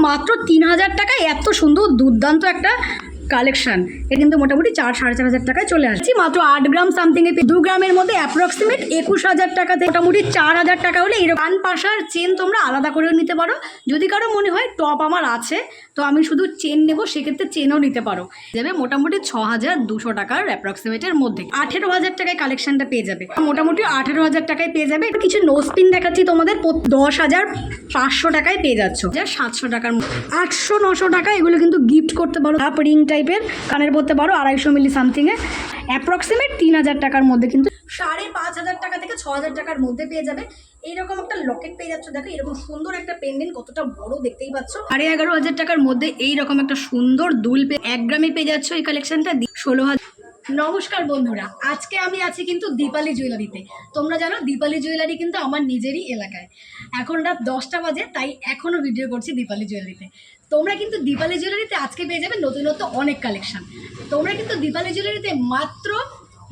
মাত্র তিন হাজার টাকায় এত সুন্দর দুর্দান্ত একটা কালেকশন। এটা কিন্তু মোটামুটি চার, সাড়ে চার হাজার টাকায় চলে আসছে মাত্র আট গ্রাম সামথিং এ দু গ্রামের মধ্যে অ্যাপ্রক্সিমেট একুশ হাজার টাকাতে মোটামুটি চার হাজার টাকা হলে এরকম। কান পাশার চেন তোমরা আলাদা করেও নিতে পারো। যদি কারও মনে হয় টপ আমার আছে, তো আমি শুধু চেন নেব, সেক্ষেত্রে চেনও নিতে পারো। যাবে মোটামুটি ছ হাজার দুশো টাকার অ্যাপ্রক্সিমেটের মধ্যে। আঠেরো হাজার টাকায় কালেকশনটা পেয়ে যাবে। মোটামুটি আঠেরো হাজার টাকায় পেয়ে যাবে। কিছু নোসপিন দেখাচ্ছি তোমাদের। দশ হাজার পাঁচশো টাকায় পেয়ে যাচ্ছ। যা সাতশো টাকার আটশো, নশো টাকা এগুলো কিন্তু গিফট করতে পারো। আপ রিং টাইপের, কানের পড়তে পারো আড়াইশো মিলি সামথিংয়ে অ্যাপ্রক্সিমেট তিন হাজার টাকার মধ্যে কিন্তু সাড়ে পাঁচ হাজার টাকা থেকে ছ হাজার টাকার মধ্যে পেয়ে যাবে। এইরকম একটা লকেট পেয়ে যাচ্ছ। দেখো, এরকম সুন্দর একটা পেন্ডেন্ট কতটা বড় দেখতেই পাচ্ছ। সাড়ে এগারো হাজার টাকার মধ্যে এইরকম একটা সুন্দর দুল পেয়ে এক গ্রামে পেয়ে যাচ্ছ এই কালেকশনটা ষোলো হাজার নমস্কার বন্ধুরা, আজকে আমি আছি কিন্তু দীপালি জুয়েলারিতে। তোমরা জানো, দীপালি জুয়েলারি কিন্তু আমার নিজেরই এলাকায়। এখন রাত দশটা বাজে, তাই এখনও ভিডিও করছি দীপালি জুয়েলারিতে। তোমরা কিন্তু দীপালি জুয়েলারিতে আজকে পেয়ে যাবে নতুনত্ব অনেক কালেকশন তোমরা কিন্তু দীপালি জুয়েলারিতে মাত্র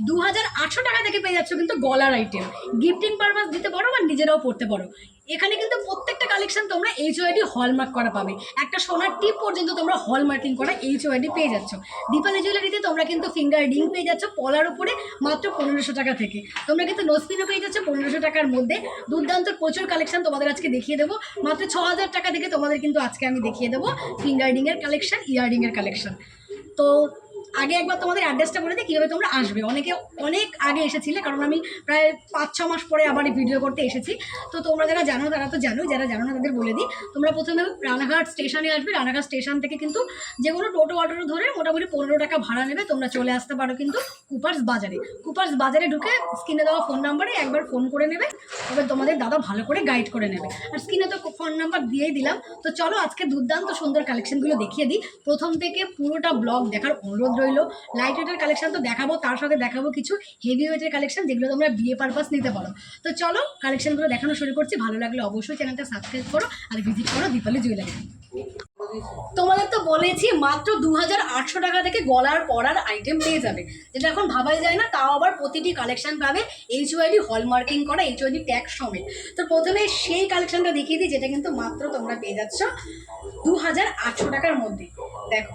দু হাজার আটশো টাকা থেকে পেয়ে যাচ্ছ কিন্তু গলার আইটেম গিফটিং পারপাস দিতে পারো বা নিজেরাও পড়তে পারো। এখানে কিন্তু প্রত্যেকটা কালেকশন তোমরা এইচ ওয়াইডি হলমার্ক করা পাবে। একটা সোনার টিপ পর্যন্ত তোমরা হলমার্কিং করা এইচ ওয়াইডি পেয়ে যাচ্ছ। দীপালি জুয়েলারিতে তোমরা কিন্তু ফিঙ্গার রিং পেয়ে যাচ্ছ পলার উপরে মাত্র পনেরোশো টাকা থেকে। তোমরা কিন্তু নোসপিনও পেয়ে যাচ্ছ পনেরোশো টাকার মধ্যে। দুর্দান্ত প্রচুর কালেকশন তোমাদের আজকে দেখিয়ে দেবো। মাত্র ছ হাজার টাকা থেকে তোমাদের কিন্তু আজকে আমি দেখিয়ে দেবো ফিঙ্গার রিংয়ের কালেকশন ইয়াররিংয়ের কালেকশন তো আগে একবার তোমাদের অ্যাড্রেসটা বলে দিই, কীভাবে তোমরা আসবে। অনেকে অনেক আগে এসেছিলে, কারণ আমি প্রায় পাঁচ, ছ মাস পরে আবার ভিডিও করতে এসেছি। তো তোমরা যারা জানো, তারা তো জানো যারা জানো না তাদের বলে দিই। তোমরা প্রথমে রানাঘাট স্টেশনে আসবে। রানাঘাট স্টেশন থেকে কিন্তু যে কোনো টোটো অটো ধরে মোটামুটি পনেরো টাকা ভাড়া নেবে। তোমরা চলে আসতে পারো কিন্তু কুপার্স বাজারে। কুপার্স বাজারে ঢুকে স্ক্রিনে দেওয়া ফোন নাম্বারে একবার ফোন করে নেবে। তবে তোমাদের দাদা ভালো করে গাইড করে নেবে। আর স্ক্রিনে তো ফোন নাম্বার দিয়েই দিলাম। তো চলো আজকে দুর্দান্ত সুন্দর কালেকশনগুলো দেখিয়ে দিই। প্রথম থেকে পুরোটা ব্লগ দেখার অনুরোধ রইল। লাইট ওয়েটের কালেকশন তো দেখাবো, তার সাথে দেখাবো কিছু হেভি ওয়েটের কালেকশন যেগুলো তোমরা বিয়ে পারপাস নিতে পারো। তো চলো কালেকশনগুলো দেখানো শুরু করছি। ভালো লাগলে অবশ্যই চ্যানেলটা সাবস্ক্রাইব করো আর ভিজিট করো দীপালি জুয়েলারি তোমাদের তো বলেছি, মাত্র দু হাজার আটশো টাকা থেকে গলার পরার আইটেম পেয়ে যাবে। যেটা এখন ভাবাই যায় না, তাও আবার প্রতিটি কালেকশন পাবে। এইচ ওয়াইডি হলমার্কিং করা এইচ ওয়াইডি ট্যাগ সমেত। তো প্রথমে সেই কালেকশনটা দেখিয়ে দিই, যেটা কিন্তু মাত্র তোমরা পেয়ে যাচ্ছ দু হাজার আটশো টাকার মধ্যে। দেখো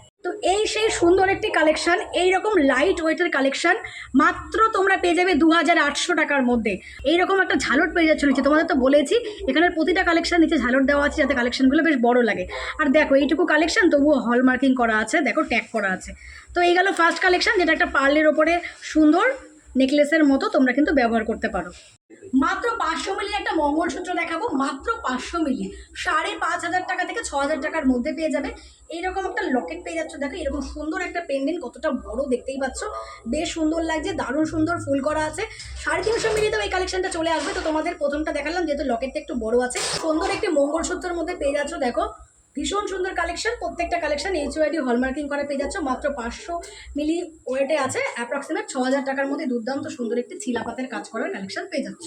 এই সেই সুন্দর একটি কালেকশন এইরকম লাইট ওয়েটের কালেকশান মাত্র তোমরা পেয়ে যাবে দু হাজার আটশো টাকার মধ্যে। এইরকম একটা ঝালট পেয়ে যাচ্ছে চলেছে তোমাদের তো বলেছি, এখানে প্রতিটা কালেকশন নিচে ঝালট দেওয়া আছে যাতে কালেকশনগুলো বেশ বড় লাগে। আর দেখো, এইটুকু কালেকশন তবুও হলমার্কিং করা আছে, দেখো ট্যাগ করা আছে। তো এই গেল ফার্স্ট কালেকশন যেটা একটা পার্লের ওপরে সুন্দর নেকলেসের মতো তোমরা কিন্তু ব্যবহার করতে পারো। মাত্র পাঁচশো মিলির একটা মঙ্গলসূত্র দেখাবো। মাত্র পাঁচশো মিলি। সাড়ে পাঁচ হাজার টাকা থেকে ছ হাজার টাকার মধ্যে পেয়ে যাবে। এইরকম একটা লকেট পেয়ে যাচ্ছ। দেখো, এরকম সুন্দর একটা পেন্ডেন্ট, কতটা বড় দেখতেই পাচ্ছ। বেশ সুন্দর লাগছে, দারুণ সুন্দর ফুল করা আছে। সাড়ে তিনশো মিলিতেও এই কালেকশনটা চলে আসবে। তো তোমাদের প্রথমটা দেখালাম, যেহেতু লকেটটা একটু বড় আছে। সুন্দর একটি মঙ্গলসূত্রের মধ্যে পেয়ে যাচ্ছ। দেখো ভীষণ সুন্দর কালেকশন প্রত্যেকটা কালেকশন এইচ ওয়াইডি হলমার্কিং করে পেয়ে যাচ্ছ। মাত্র পাঁচশো মিলি ওয়েটে আছে অ্যাপ্রক্সিমেট ছ হাজার টাকার মধ্যে দুর্দান্ত সুন্দর একটি ছিলাপাতের কাজ করার কালেকশন পেয়ে যাচ্ছ।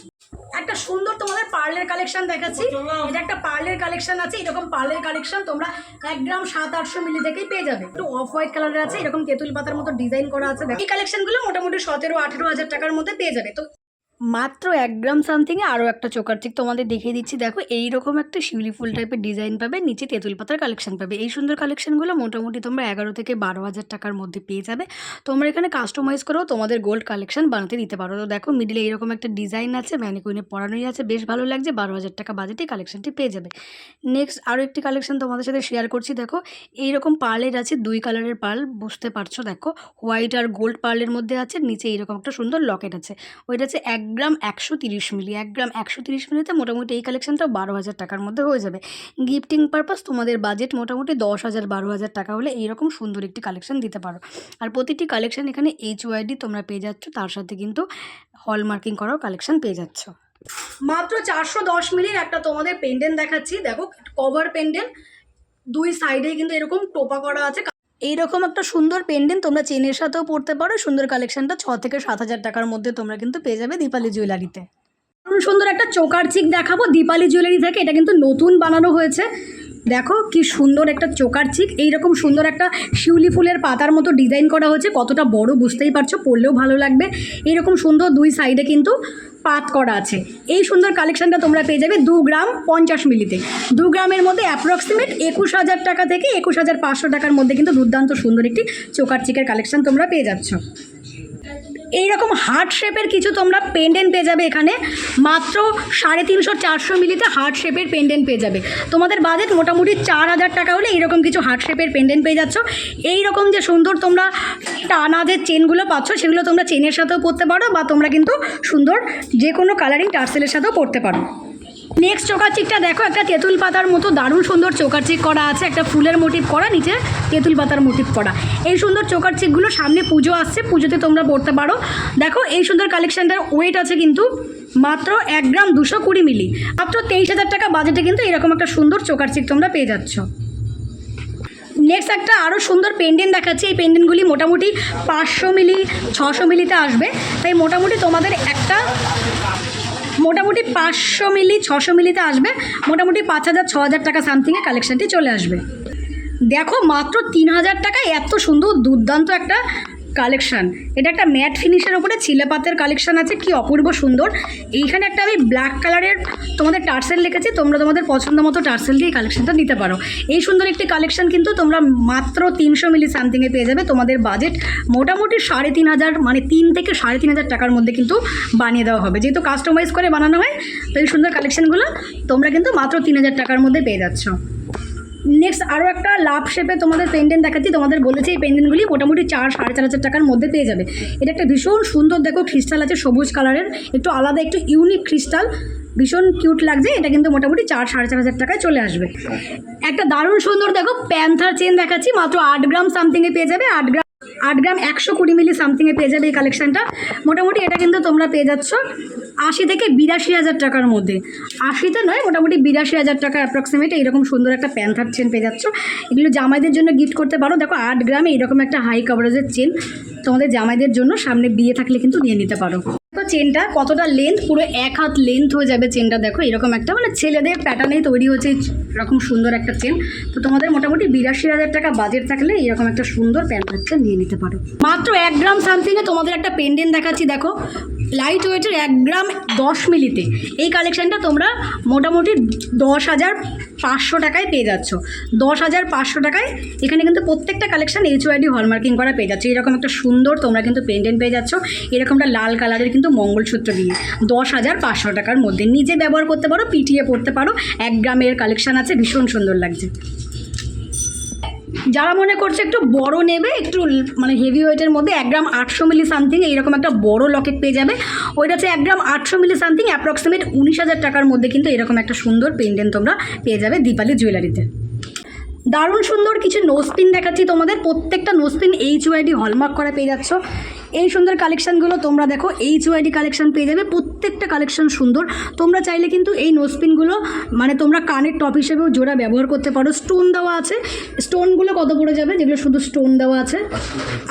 একটা সুন্দর তোমাদের পার্লের কালেকশন দেখাচ্ছি। এটা একটা পার্লের কালেকশন আছে এরকম পার্লের কালেকশন তোমরা এক গ্রাম সাত আটশো মিলি থেকেই পেয়ে যাবে। একটু অফ হোয়াইট কালারের আছে এরকম তেঁতুল পাতার মতো ডিজাইন করা আছে। এই কালেকশনগুলো মোটামুটি সতেরো আঠেরো হাজার টাকার মধ্যে পেয়ে যাবে। তো মাত্র এক গ্রাম সামথিংয়ে আরও একটা চোকার ঠিক তোমাদের দেখিয়ে দিচ্ছি দেখো এইরকম একটা শিউলি ফুল টাইপের ডিজাইন পাবে নিচে তেঁতুল পাতার কালেকশন পাবে। এই সুন্দর কালেকশনগুলো মোটামুটি তোমরা এগারো থেকে বারো হাজার টাকার মধ্যে পেয়ে যাবে। তোমরা এখানে কাস্টমাইজ করেও তোমাদের গোল্ড কালেকশন বানাতে দিতে পারো। তো দেখো মিডিলে এইরকম একটা ডিজাইন আছে ম্যানিকুইনে পরানোই আছে বেশ ভালো লাগছে বারো হাজার টাকা বাজেটে কালেকশনটি পেয়ে যাবে। নেক্সট আরও একটি কালেকশন তোমাদের সাথে শেয়ার করছি দেখো এইরকম পার্লের আছে দুই কালারের পার্ল বুঝতে পারছ দেখো। হোয়াইট আর গোল্ড পার্লের মধ্যে আছে নিচে এইরকম একটা সুন্দর লকেট আছে। ওইটা আছে এক গ্রাম একশো তিরিশ মিলি, এক গ্রাম একশো তিরিশ মিলিতে মোটামুটি এই কালেকশনটা বারো হাজার টাকার মধ্যে হয়ে যাবে। গিফটিং পারপাস তোমাদের বাজেট মোটামুটি দশ হাজার, বারো হাজার টাকা হলে এইরকম সুন্দর একটি কালেকশন দিতে পারো। আর প্রতিটি কালেকশন এখানে এইচ ওয়াইডি তোমরা পেয়ে যাচ্ছ, তার সাথে কিন্তু হল মার্কিং করাও কালেকশন পেয়ে যাচ্ছ। মাত্র চারশো দশ মিলির একটা তোমাদের পেন্ডেন্ট দেখাচ্ছি। দেখো কভার পেন্ডেন্ট দুই সাইডে কিন্তু এরকম টোপা করা আছে। এইরকম একটা সুন্দর পেন্ডেন্ট তোমরা চেনের সাথেও পড়তে পারো। সুন্দর কালেকশনটা ছ থেকে সাত হাজার টাকার মধ্যে তোমরা কিন্তু পেয়ে যাবে দীপালি জুয়েলারিতে সুন্দর একটা চোকার চিক দেখাবো দীপালি জুয়েলারি থেকে। এটা কিন্তু নতুন বানানো হয়েছে। দেখো কি সুন্দর একটা চোকার চিক। এইরকম সুন্দর একটা শিউলি ফুলের পাতার মতো ডিজাইন করা হয়েছে। কতটা বড় বুঝতেই পারছ, পরলেও ভালো লাগবে। এইরকম সুন্দর দুই সাইডে কিন্তু পাত করা আছে। এই সুন্দর কালেকশনটা তোমরা পেয়ে যাবে দু গ্রাম পঞ্চাশ মিলিতে। দু গ্রামের মধ্যে অ্যাপ্রক্সিমেট একুশ হাজার টাকা থেকে একুশ হাজার পাঁচশো টাকার মধ্যে কিন্তু দুর্দান্ত সুন্দর একটি চোকার চিকের কালেকশন তোমরা পেয়ে যাচ্ছ। এইরকম হার্ট শেপের কিছু তোমরা পেন্ডেন্ট পেয়ে যাবে এখানে। মাত্র সাড়ে তিনশো চারশো মিলিতে হার্ট শেপের পেন্ডেন্ট পেয়ে যাবে। তোমাদের বাজেট মোটামুটি চার হাজার টাকা হলে এইরকম কিছু হার্ট শেপের পেন্ডেন্ট পেয়ে যাচ্ছ। এইরকম যে সুন্দর তোমরা টানা যে চেনগুলো পাচ্ছ, সেগুলো তোমরা চেনের সাথেও পরতে পারো বা তোমরা কিন্তু সুন্দর যে কোনো কালারিং টার্সেলের সাথেও পরতে পারো। নেক্সট চোকার চিকটা দেখো, একটা তেঁতুল পাতার মতো, দারুণ সুন্দর চোকার চিক করা আছে। একটা ফুলের মোটিভ করা, নিচে তেঁতুল পাতার মোটিভ করা। এই সুন্দর চোকার চিকগুলো সামনে পুজো আসছে, পুজোতে তোমরা পড়তে পারো। দেখো, এই সুন্দর কালেকশনটার ওয়েট আছে কিন্তু মাত্র এক গ্রাম দুশো কুড়ি মিলি। মাত্র তেইশ হাজার টাকা বাজেটে কিন্তু এরকম একটা সুন্দর চোকার চিক তোমরা পেয়ে যাচ্ছ। নেক্সট একটা আরও সুন্দর পেন্ডেন্ট দেখাচ্ছি। এই পেন্ডেন্টগুলি মোটামুটি পাঁচশো মিলি, ছশো মিলিতে আসবে। তাই মোটামুটি তোমাদের একটা মোটামুটি পাঁচশো মিলি, ছশো মিলিতে আসবে। মোটামুটি পাঁচ হাজার, ছ হাজার টাকা সামথিংয়ে কালেকশানটি চলে আসবে। দেখো মাত্র তিন হাজার টাকায় এত সুন্দর, দুর্দান্ত একটা কালেকশান। এটা একটা ম্যাট ফিনিশের ওপরে চিলেপাতের কালেকশান আছে, কি অপূর্ব সুন্দর। এইখানে একটা আমি ব্ল্যাক কালারের তোমাদের টার্সেল লিখেছি, তোমরা তোমাদের পছন্দ মতো টার্সেল দিয়ে কালেকশানটা নিতে পারো। এই সুন্দর একটি কালেকশান কিন্তু তোমরা মাত্র তিনশো মিলি সামথিংয়ে পেয়ে যাবে তোমাদের বাজেট মোটামুটি সাড়ে তিন হাজার মানে তিন থেকে সাড়ে তিন হাজার টাকার মধ্যে কিন্তু বানিয়ে দেওয়া হবে। যেহেতু কাস্টমাইজ করে বানানো হয়, তো এই সুন্দর কালেকশানগুলো তোমরা কিন্তু মাত্র তিন হাজার টাকার মধ্যে পেয়ে যাচ্ছ। নেক্সট আরও একটা লাভ শেপে তোমাদের পেন্ডেন্ট দেখাচ্ছি। তোমাদের বলেছি এই পেন্ডেন্টগুলি মোটামুটি চার, সাড়ে চার হাজার টাকার মধ্যে পেয়ে যাবে। এটা একটা ভীষণ সুন্দর, দেখো ক্রিস্টাল আছে, সবুজ কালারের একটু আলাদা, একটু ইউনিক ক্রিস্টাল ভীষণ কিউট লাগছে। এটা কিন্তু মোটামুটি চার, সাড়ে চার হাজার টাকায় চলে আসবে। একটা দারুণ সুন্দর, দেখো প্যান্থার চেন দেখাচ্ছি। মাত্র আট গ্রাম সামথিংয়ে পেয়ে যাবে। আট গ্রাম আট গ্রাম একশো কুড়ি মিলি সামথিংয়ে পেয়ে যাবে এই কালেকশানটা মোটামুটি এটা কিন্তু তোমরা পেয়ে যাচ্ছ। আশি থেকে বিরাশি হাজার টাকার মধ্যে। আশিতে নয়, মোটামুটি বিরাশি হাজার টাকা অ্যাপ্রক্সিমেট এইরকম সুন্দর একটা প্যান্থার চেন পেয়ে যাচ্ছ। এগুলো জামাইদের জন্য গিফট করতে পারো। দেখো, আট গ্রামে এরকম একটা হাই কাভারেজের চেন তোমাদের জামাইদের জন্য সামনে বিয়ে থাকলে কিন্তু নিয়ে নিতে পারো। দেখো চেনটা কতটা লেন্থ পুরো এক হাত লেন্থ হয়ে যাবে চেনটা দেখো। এরকম একটা মানে ছেলেদের প্যাটার্নেই তৈরি হচ্ছে এরকম সুন্দর একটা চেন তো তোমাদের মোটামুটি বিরাশি হাজার টাকা বাজেট থাকলে এরকম একটা সুন্দর প্যান্টার চেন নিয়ে নিতে পারো। মাত্র এক গ্রাম সামথিংয়ে তোমাদের একটা পেন্ডেন্ট দেখাচ্ছি, দেখো। লাইট ওয়েটের এক গ্রাম দশ মিলিতে। এই কালেকশানটা তোমরা মোটামুটি দশ হাজার পাঁচশো টাকায় পেয়ে যাচ্ছ। দশ হাজার পাঁচশো টাকায় এখানে কিন্তু প্রত্যেকটা কালেকশান এইচ ওয়াইডি হলমার্কিং করা পেয়ে যাচ্ছে। এরকম একটা সুন্দর তোমরা কিন্তু পেন্ডেন্ট পেয়ে যাচ্ছ। এরকমটা লাল কালারের কিন্তু মঙ্গলসূত্র দিয়ে। দশ হাজার পাঁচশো টাকার মধ্যে নিজে ব্যবহার করতে পারো, পিটিয়ে পড়তে পারো। এক গ্রামের কালেকশান আছে, ভীষণ সুন্দর লাগছে। যারা মনে করছে একটু বড় নেবে, একটু মানে হেভি ওয়েটের মধ্যে এক গ্রাম আটশো মিলি সামথিং এইরকম একটা বড় লকেট পেয়ে যাবে। ওইটা হচ্ছে এক গ্রাম আটশো মিলি সামথিং অ্যাপ্রক্সিমেট উনিশ হাজার টাকার মধ্যে কিন্তু এরকম একটা সুন্দর পেন্ডেন্ট তোমরা পেয়ে যাবে দীপালি জুয়েলারিতে দারুণ সুন্দর কিছু নোসপিন দেখাচ্ছি তোমাদের। প্রত্যেকটা নোসপিন এইচ ওয়াইডি হলমার্ক করা পেয়ে যাচ্ছ। এই সুন্দর কালেকশানগুলো তোমরা দেখো এইচ ওয়াইডি কালেকশান পেয়ে যাবে। প্রত্যেকটা কালেকশান সুন্দর। তোমরা চাইলে কিন্তু এই নোসপিনগুলো মানে তোমরা কানের টপ হিসেবেও জোড়া ব্যবহার করতে পারো। স্টোন দেওয়া আছে। স্টোনগুলো কত পড়ে যাবে? যেগুলো শুধু স্টোন দেওয়া আছে।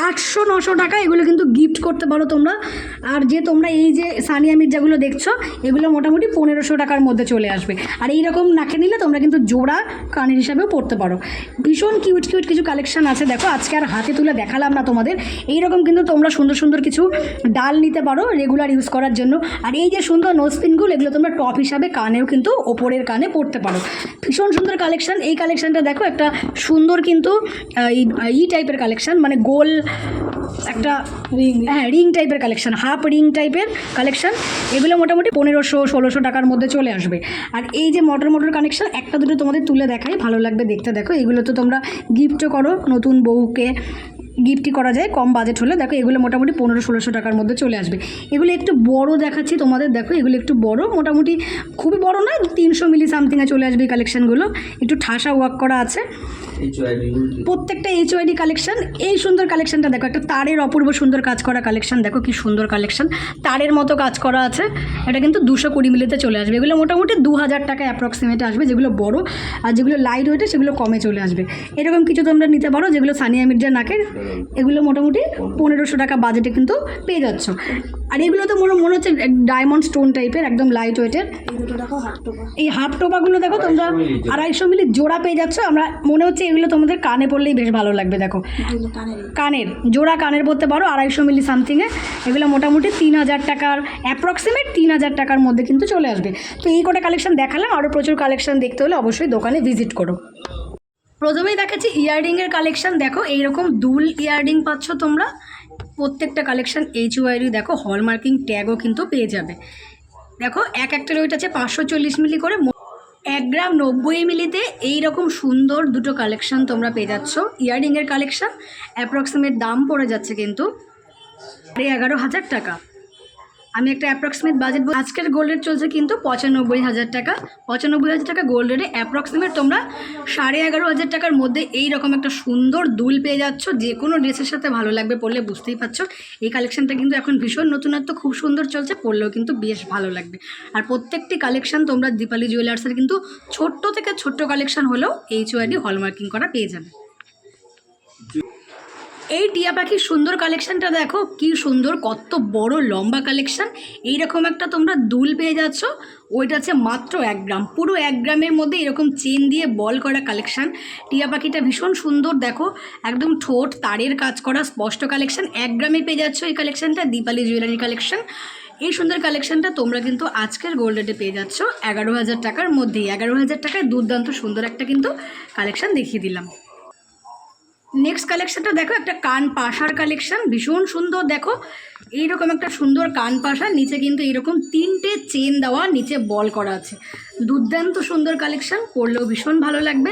আটশো নশো টাকা এগুলো কিন্তু গিফট করতে পারো তোমরা। আর যে তোমরা এই যে সানিয়া মির্জাগুলো দেখছ, এগুলো মোটামুটি পনেরোশো টাকার মধ্যে চলে আসবে। আর এইরকম নাকে নিলে তোমরা কিন্তু জোড়া কানের হিসাবেও পড়তে পারো। ভীষণ কিউট কিউট কিছু কালেকশন আছে। দেখো, আজকে আর হাতে তুলে দেখালাম না তোমাদের। এইরকম কিন্তু তোমরা সুন্দর সুন্দর সুন্দর কিছু ডাল নিতে পারো রেগুলার ইউজ করার জন্য। আর এই যে সুন্দর নোজপিনগুলো এগুলো তোমরা টপ হিসাবে কানেও কিন্তু ওপরের কানে পড়তে পারো। ভীষণ সুন্দর কালেকশান এই কালেকশানটা দেখো একটা সুন্দর কিন্তু ই টাইপের কালেকশান মানে গোল একটা রিং হ্যাঁ রিং টাইপের কালেকশান হাফ রিং টাইপের কালেকশান এগুলো মোটামুটি পনেরোশো ষোলোশো টাকার মধ্যে চলে আসবে। আর এই যে মোটর মোটর কানেকশন একটা দুটো তোমাদের তুলে দেখাই ভালো লাগবে দেখতে। দেখো এগুলো তো তোমরা গিফটও করো নতুন বউকে। গিফটই করা যায়, কম বাজেট হলে। দেখো, এগুলো মোটামুটি পনেরো, ষোলোশো টাকার মধ্যে চলে আসবে। এগুলো একটু বড় দেখাচ্ছি তোমাদের। দেখো, এগুলো একটু বড়, মোটামুটি খুবই বড় নয়, তিনশো মিলি সামথিংয়ে চলে আসবে কালেকশানগুলো একটু ঠাসা ওয়ার্ক করা আছে। প্রত্যেকটা এইচওআইডি কালেকশন এই সুন্দর কালেকশনটা দেখো একটা তারের অপূর্ব সুন্দর কাজ করা কালেকশন দেখো কি সুন্দর কালেকশন তারের মতো কাজ করা আছে এটা কিন্তু দুশো কুড়ি মিলিতে চলে আসবে। এগুলো মোটামুটি দু হাজার টাকা অ্যাপ্রক্সিমেট আসবে যেগুলো বড় আর যেগুলো লাইট ওয়েটে সেগুলো কমে চলে আসবে। এরকম কিছু তোমরা নিতে পারো যেগুলো সানিয়া মির্জা নাকের এগুলো মোটামুটি পনেরোশো টাকা বাজেটে কিন্তু পেয়ে যাচ্ছ। আর এগুলো তো মনে মনে হচ্ছে ডায়মন্ড স্টোন টাইপের একদম লাইট ওয়েটের এই হাফ টোপাগুলো দেখো তোমরা আড়াইশো মিলি জোড়া পেয়ে যাচ্ছ। আমরা মনে হচ্ছে এগুলো তোমাদের কানে পড়লেই বেশ ভালো লাগবে দেখো। কানের জোড়া কানের পড়তে পারো আড়াইশো মিলি সামথিংয়ে এগুলো মোটামুটি তিন হাজার টাকার অ্যাপ্রক্সিমেট তিন হাজার টাকার মধ্যে কিন্তু চলে আসবে। তো এই কটা কালেকশন দেখালাম আরও প্রচুর কালেকশন দেখতে হলে অবশ্যই দোকানে ভিজিট করো। প্রথমেই দেখাচ্ছি ইয়াররিংয়ের কালেকশন দেখো এইরকম দুল ইয়াররিং পাচ্ছ তোমরা। প্রত্যেকটা কালেকশন এইচ ওয়াইডি দেখো হলমার্কিং ট্যাগও কিন্তু পেয়ে যাবে। দেখো এক একটা ওয়েট আছে পাঁচশো চল্লিশ মিলি করে এক গ্রাম নব্বই মিলিতে এই রকম সুন্দর দুটো কালেকশান তোমরা পেয়ে যাচ্ছ। ইয়াররিংয়ের কালেকশান অ্যাপ্রক্সিমেট দাম পড়ে যাচ্ছে কিন্তু। এগারো হাজার টাকা। আমি একটা অ্যাপ্রক্সিমেট বাজেট আজকের গোল্ড রেট চলছে কিন্তু পঁচানব্বই হাজার টাকা। পঁচানব্বই হাজার টাকা গোল্ড রেটে অ্যাপ্রক্সিমেট তোমরা সাড়ে এগারো হাজার টাকার মধ্যে এই রকম একটা সুন্দর দুল পেয়ে যাচ্ছ। যে কোনো ড্রেসের সাথে ভালো লাগবে পড়লে বুঝতেই পারছ। এই কালেকশনটা কিন্তু এখন ভীষণ নতুনত্ব, খুব সুন্দর চলছে পড়লেও কিন্তু বেশ ভালো লাগবে। আর প্রত্যেকটি কালেকশন তোমরা দীপালি জুয়েলার্সের কিন্তু ছোট্ট থেকে ছোট্ট কালেকশন হলেও এইচ ওয়াইডি হলমার্কিং করা পেয়ে যাবে। এই টিয়া পাখির সুন্দর কালেকশনটা দেখো, কি সুন্দর, কত বড় লম্বা কালেকশন এইরকম একটা তোমরা দুল পেয়ে যাচ্ছ, ওইটা আছে মাত্র এক গ্রাম। পুরো এক গ্রামের মধ্যে এরকম চেন দিয়ে বল করা কালেকশন টিয়া পাখিটা ভীষণ সুন্দর, দেখো, একদম ঠোঁট, তারের কাজ করা, স্পষ্ট কালেকশন এক গ্রামে পেয়ে যাচ্ছ এই কালেকশনটা দীপালি জুয়েলারি কালেকশন এই সুন্দর কালেকশনটা তোমরা কিন্তু আজকের গোল্ড রেটে পেয়ে যাচ্ছ। এগারো হাজার টাকার মধ্যেই, এগারো হাজার টাকায় দুর্দান্ত সুন্দর একটা কিন্তু কালেকশন দেখিয়ে দিলাম। নেক্সট কালেকশনটা দেখো, একটা কান পাশার কালেকশন ভীষণ সুন্দর, দেখো। এইরকম একটা সুন্দর কান পাশা নিচে কিন্তু এরকম তিনটে চেন দেওয়া, নিচে বল করা আছে। দুর্দান্ত সুন্দর কালেকশন পরলেও ভীষণ ভালো লাগবে।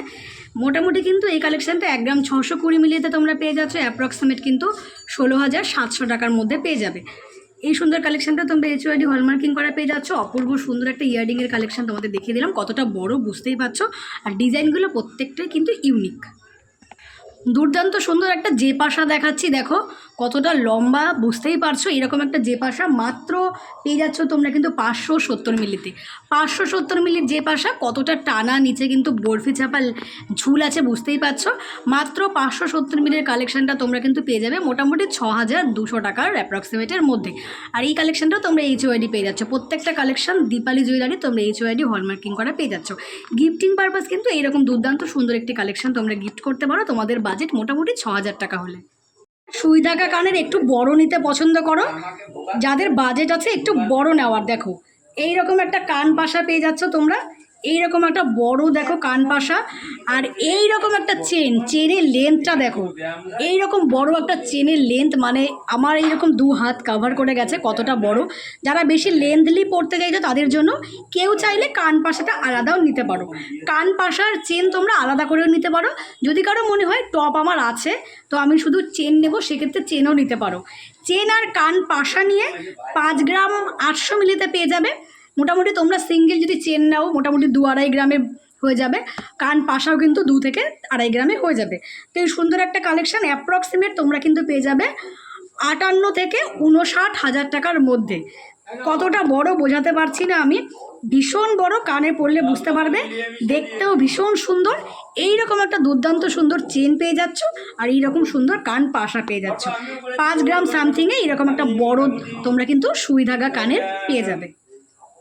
মোটামুটি কিন্তু এই কালেকশনটা এক গ্রাম ছশো কুড়ি মিলিয়েতে তোমরা পেয়ে যাচ্ছ অ্যাপ্রক্সিমেট কিন্তু ষোলো হাজার সাতশো টাকার মধ্যে পেয়ে যাবে। এই সুন্দর কালেকশনটা তোমরা এইচ এইচওআইডি হলমার্কিং করা পেয়ে যাচ্ছ। অপূর্ব সুন্দর একটা ইয়াররিংয়ের কালেকশন তোমাদের দেখিয়ে দিলাম, কতটা বড় বুঝতেই পারছ। আর ডিজাইনগুলো প্রত্যেকটাই কিন্তু ইউনিক দুর্দান্ত সুন্দর একটা যে পাশা দেখাচ্ছি দেখো। কতটা লম্বা বুঝতেই পারছ? এরকম একটা যে পাশা মাত্র পেয়ে যাচ্ছ তোমরা কিন্তু পাঁচশো সত্তর মিলিতে। পাঁচশো সত্তর মিলির যে পাশা কতটা টানা নিচে কিন্তু বরফি চাপা ঝুল আছে বুঝতেই পারছ। মাত্র পাঁচশো সত্তর মিলির কালেকশনটা তোমরা কিন্তু পেয়ে যাবে মোটামুটি ছ হাজার দুশো টাকার অ্যাপ্রক্সিমেটের মধ্যে। আর এই কালেকশনটাও তোমরা এইচ ওয়াইডি পেয়ে যাচ্ছ। প্রত্যেকটা কালেকশন দীপালি জুয়েলারি তোমরা এইচ ওয়াইডি হলমার্কিং করা পেয়ে যাচ্ছ। গিফটিং পারপাস কিন্তু এরকম দুর্দান্ত সুন্দর একটি কালেকশন তোমরা গিফট করতে পারো। তোমাদের বাজেট মোটামুটি ছ হাজার টাকা হলে। সুই থাকা কানের একটু বড় নিতে পছন্দ করো। যাদের বাজেট আছে একটু বড় নেওয়ার, দেখো। এই রকম একটা কান পাশা পেয়ে যাচ্ছ তোমরা। এই রকম একটা বড় দেখো কান পাশা আর এই রকম একটা চেন চেনের লেন্থটা দেখো। এই রকম বড় একটা চেনের লেন্থ মানে আমার এইরকম দু হাত কাভার করে গেছে কতটা বড়। যারা বেশি লেন্থলি পড়তে চাইছো তাদের জন্য কেউ চাইলে কান পাশাটা আলাদাও নিতে পারো। কান পাশার চেন তোমরা আলাদা করেও নিতে পারো। যদি কারও মনে হয় টপ আমার আছে তো আমি শুধু চেন নেব সেক্ষেত্রে চেনও নিতে পারো। চেন আর কান পাশা নিয়ে পাঁচ গ্রাম আটশো মিলিতে পেয়ে যাবে। মোটামুটি তোমরা সিঙ্গেল যদি চেন নাও, মোটামুটি দু আড়াই গ্রামে হয়ে যাবে। কান পাশাও কিন্তু দু থেকে আড়াই গ্রামে হয়ে যাবে। তো এই সুন্দর একটা কালেকশান অ্যাপ্রক্সিমেট তোমরা কিন্তু পেয়ে যাবে আটান্ন থেকে উনষাট হাজার টাকার মধ্যে। কতটা বড় বোঝাতে পারছি না আমি। ভীষণ বড়, কানে পড়লে বুঝতে পারবে। দেখতেও ভীষণ সুন্দর। এই রকম একটা দুর্দান্ত সুন্দর চেন পেয়ে যাচ্ছ আর এই রকম সুন্দর কান পাশা পেয়ে যাচ্ছ। পাঁচ গ্রাম সামথিংয়ে এরকম একটা বড় তোমরা কিন্তু সুই ধাগা কানের পেয়ে যাবে।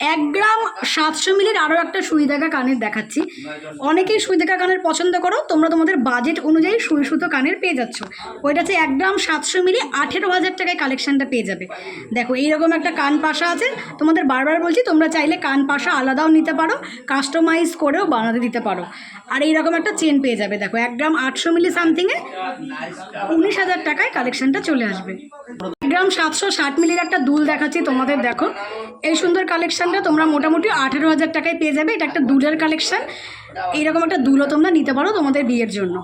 এক গ্রাম সাতশো মিলির আরও একটা সুই দেখা কানের দেখাচ্ছি। অনেকেই সুই দেখা কানের পছন্দ করো, তোমরা তোমাদের বাজেট অনুযায়ী সুই সুতো কানের পেয়ে যাচ্ছ। ওইটা হচ্ছে এক গ্রাম সাতশো মিলি, আঠেরো হাজার টাকায় কালেকশনটা পেয়ে যাবে। দেখো, এইরকম একটা কান পাশা আছে। তোমাদের বারবার বলছি, তোমরা চাইলে কান পাশা আলাদাও নিতে পারো কাস্টমাইজ করেও বানাতে দিতে পারো। আর এইরকম একটা চেন পেয়ে যাবে। দেখো, এক গ্রাম আটশো মিলি সামথিংয়ে উনিশ হাজার টাকায় কালেকশনটা চলে আসবে। এক গ্রাম সাতশো ষাট মিলির একটা দুল দেখাচ্ছি তোমাদের, দেখো। এই সুন্দর কালেকশনটা তোমরা মোটামুটি আঠেরো হাজার টাকায় পেয়ে যাবে। এটা একটা দুলের কালেকশন এইরকম একটা দুলও তোমরা নিতে পারো তোমাদের বিয়ের জন্য।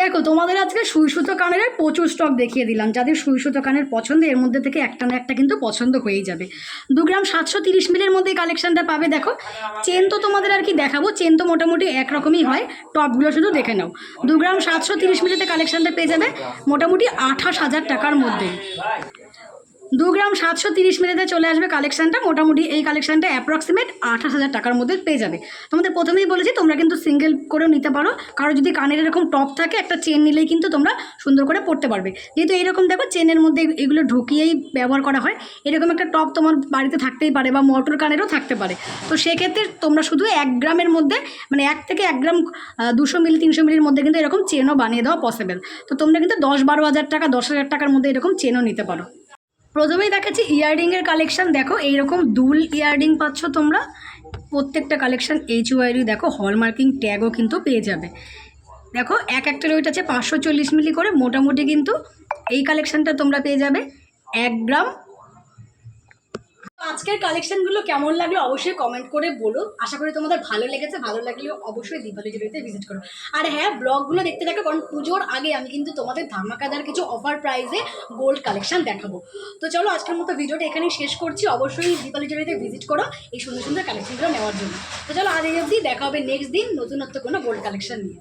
দেখো, তোমাদের আজকে সুই সুতো কানের প্রচুর স্টক দেখিয়ে দিলাম। যাদের সুই সুতো কানের পছন্দ, এর মধ্যে থেকে একটা না একটা কিন্তু পছন্দ হয়েই যাবে। দু গ্রাম সাতশো তিরিশ মিলের মধ্যে কালেকশানটা পাবে, দেখো। চেন তো তোমাদের আর কি দেখাবো। চেন তো মোটামুটি একরকমই হয়। টপগুলো শুধু দেখে নাও। দু গ্রাম সাতশো তিরিশ মিলিতে কালেকশানটা পেয়ে যাবে মোটামুটি আঠাশ হাজার টাকার মধ্যে। দু গ্রাম সাতশো তিরিশ মিলিতে চলে আসবে কালেকশানটা মোটামুটি এই কালেকশানটা অ্যাপ্রক্সিমেট আঠাশ হাজার টাকার মধ্যে পেয়ে যাবে। তোমাদের প্রথমেই বলেছি, তোমরা কিন্তু সিঙ্গেল করেও নিতে পারো। কারও যদি কানের এরকম টপ থাকে, একটা চেন নিলেই কিন্তু তোমরা সুন্দর করে পড়তে পারবে। যেহেতু এইরকম দেখো চেনের মধ্যে এগুলো ঢুকিয়েই ব্যবহার করা হয়। এরকম একটা টপ তোমার বাড়িতে থাকতেই পারে বা মোটর কানেরও থাকতে পারে। তো সেক্ষেত্রে তোমরা শুধু এক গ্রামের মধ্যে মানে এক থেকে এক গ্রাম দুশো মিলি, তিনশো মিলির মধ্যে কিন্তু এরকম চেনও বানিয়ে দেওয়া পসিবল তো তোমরা কিন্তু দশ বারো হাজার টাকা, দশ হাজার টাকার মধ্যে এরকম চেনও নিতে পারো। প্রথমেই দেখাচ্ছি ইয়াররিংয়ের কালেকশান দেখো, এইরকম দুল ইয়াররিং পাচ্ছ তোমরা। প্রত্যেকটা কালেকশন এইচ ওয়াইডি দেখো হলমার্কিং ট্যাগও কিন্তু পেয়ে যাবে। দেখো, এক একটা ওয়েট আছে পাঁচশো চল্লিশ মিলি করে। মোটামুটি কিন্তু এই কালেকশানটা তোমরা পেয়ে যাবে। এক গ্রাম আজকের কালেকশনগুলো কেমন লাগল অবশ্যই কমেন্ট করে বলো। আশা করি তোমাদের ভালো লেগেছে, ভালো লাগলে অবশ্যই দীপালি জুড়িতে ভিজিট করো। আর হ্যাঁ ব্লগগুলো দেখতে থাকো, কারণ পুজোর আগে আমি কিন্তু তোমাদের ধামাকাদার কিছু অফার প্রাইসে গোল্ড কালেকশন দেখাবো। তো চলো, আজকের মতো ভিডিওটা এখানেই শেষ করছি। অবশ্যই দীপালি জুড়িতে ভিজিট করো এই সুন্দর সুন্দর কালেকশনগুলো নেওয়ার জন্য। তো চলো, আজ এই অবধি দেখা হবে নেক্সট দিন নতুনত্ব কোনো গোল্ড কালেকশন নিয়ে।